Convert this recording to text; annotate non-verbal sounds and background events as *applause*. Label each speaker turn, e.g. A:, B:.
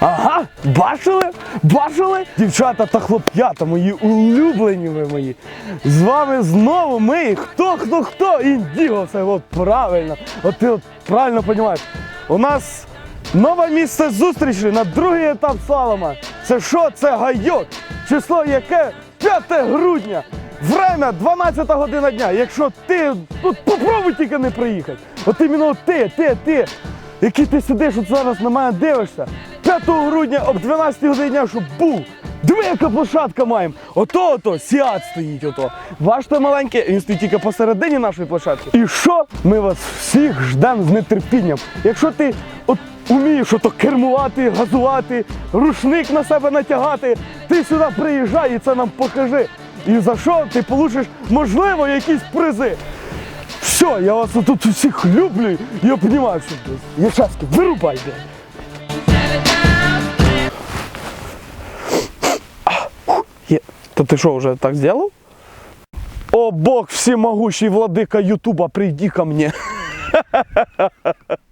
A: Ага, бачили? Бачили? Дівчата та хлоп'ята, мої улюблені ви мої. З вами знову ми. Хто, хто, хто? Індіго, все от правильно. От ти от правильно розумієш. У нас нове місце зустрічі на другий етап слалома. Це що? Це гайок. Число яке? 5 грудня. Время 12 година дня. Якщо ти тут попробуй тільки не приїхати. От іменно ти, ти, ти, який ти сидиш от зараз на мене дивишся. 5 грудня об 12 годині дня, щоб був. Диви, яка площадка маємо. Ото ото сіат стоїть ото. Ваш той маленький, він стоїть тільки посередині нашої площадки. І що? Ми вас всіх ждемо з нетерпінням. Якщо ти от умієш ото кермувати, газувати, рушник на себе натягати, ти сюди приїжджай і це нам покажи. І за що ти получиш, можливо, якісь призи. Все, я вас тут усіх люблю і обнімаю. Ячаски, вирубай. Є. Та ти що, вже так зробив? О Бог всемогущий владыка Ютуба, прийди ко мне. *laughs*